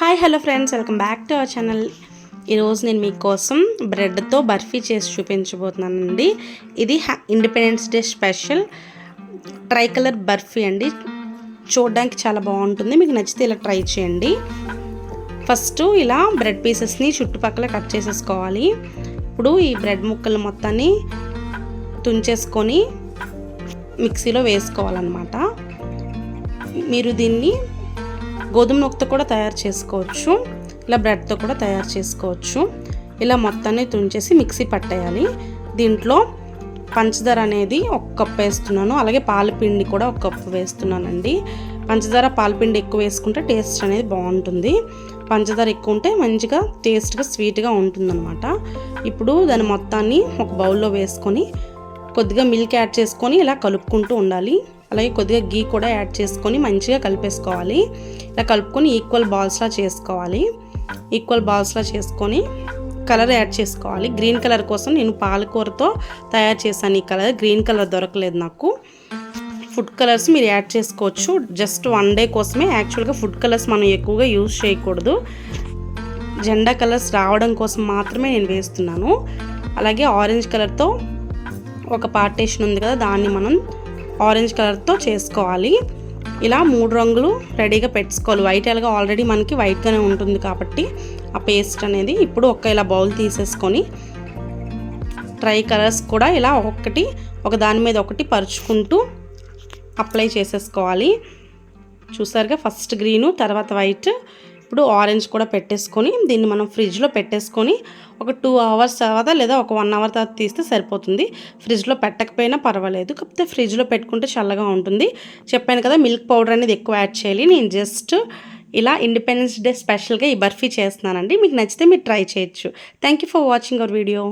Hi hello friends welcome back to our channel. ఈరోజు నేను మీకోసం బ్రెడ్తో బర్ఫీ చేసి చూపించబోతున్నానండి. ఇది independence day special tricolour barfi అండి. చూడడానికి చాలా బాగుంటుంది. మీకు నచ్చితే ఇలా ట్రై చేయండి. ఫస్ట్ ఇలా బ్రెడ్ పీసెస్ని చుట్టుపక్కల కట్ చేసేసుకోవాలి. ఇప్పుడు ఈ బ్రెడ్ ముక్కలు మొత్తాన్ని తుంచేసుకొని మిక్సీలో వేసుకోవాలన్నమాట. మీరు దీన్ని గోధుమ నూకతో కూడా తయారు చేసుకోవచ్చు. ఇలా బ్రెడ్తో కూడా తయారు చేసుకోవచ్చు. ఇలా మొత్తాన్ని తుంచేసి మిక్సీ పట్టేయాలి. దీంట్లో పంచదార అనేది ఒక కప్పు వేస్తున్నాను. అలాగే పాలపిండి కూడా ఒక కప్పు వేస్తున్నానండి. పంచదార పాలపిండి ఎక్కువ వేసుకుంటే టేస్ట్ అనేది బాగుంటుంది. పంచదార ఎక్కువ ఉంటే మంచిగా టేస్ట్గా స్వీట్గా ఉంటుందన్నమాట. ఇప్పుడు దాని మొత్తాన్ని ఒక బౌల్లో వేసుకొని కొద్దిగా మిల్క్ యాడ్ చేసుకొని ఇలా కలుపుకుంటూ ఉండాలి. అలాగే కొద్దిగా గీ కూడా యాడ్ చేసుకొని మంచిగా కలిపేసుకోవాలి. ఇలా కలుపుకొని ఈక్వల్ బాల్స్లా చేసుకోవాలి. ఈక్వల్ బాల్స్లా చేసుకొని కలర్ యాడ్ చేసుకోవాలి. గ్రీన్ కలర్ కోసం నేను పాలకూరతో తయారు చేశాను ఈ కలర్. గ్రీన్ కలర్ దొరకలేదు నాకు. ఫుడ్ కలర్స్ మీరు యాడ్ చేసుకోవచ్చు. జస్ట్ వన్ డే కోసమే యాక్చువల్గా ఫుడ్ కలర్స్ మనం ఎక్కువగా యూజ్ చేయకూడదు. జెండా కలర్స్ రావడం కోసం మాత్రమే నేను వేస్తున్నాను. అలాగే ఆరెంజ్ కలర్తో ఒక పార్టేషన్ ఉంది కదా దాన్ని మనం ఆరెంజ్ కలర్తో చేసుకోవాలి. ఇలా మూడు రంగులు రెడీగా పెట్టుకోవాలి. వైట్ ఎలాగా ఆల్రెడీ మనకి వైట్గానే ఉంటుంది కాబట్టి ఆ పేస్ట్ అనేది ఇప్పుడు ఒక్క ఇలా బౌల్ తీసేసుకొని ట్రై కలర్స్ కూడా ఇలా ఒక్కటి ఒక దాని మీద ఒకటి పరుచుకుంటూ అప్లై చేసేసుకోవాలి. చూసారుగా ఫస్ట్ గ్రీను తర్వాత వైట్ ఇప్పుడు ఆరెంజ్ కూడా పెట్టేసుకొని దీన్ని మనం ఫ్రిడ్జ్లో పెట్టేసుకొని ఒక టూ అవర్స్ తర్వాత లేదా ఒక వన్ అవర్ తర్వాత తీస్తే సరిపోతుంది. ఫ్రిడ్జ్లో పెట్టకపోయినా పర్వాలేదు. కాకపోతే ఫ్రిడ్జ్లో పెట్టుకుంటే చల్లగా ఉంటుంది. చెప్పాను కదా మిల్క్ పౌడర్ అనేది ఎక్కువ యాడ్ చేయాలి. నేను జస్ట్ ఇలా ఇండిపెండెన్స్ డే స్పెషల్గా ఈ బర్ఫీ చేస్తున్నానండి. మీకు నచ్చితే మీరు ట్రై చేయొచ్చు. Thank you for watching our video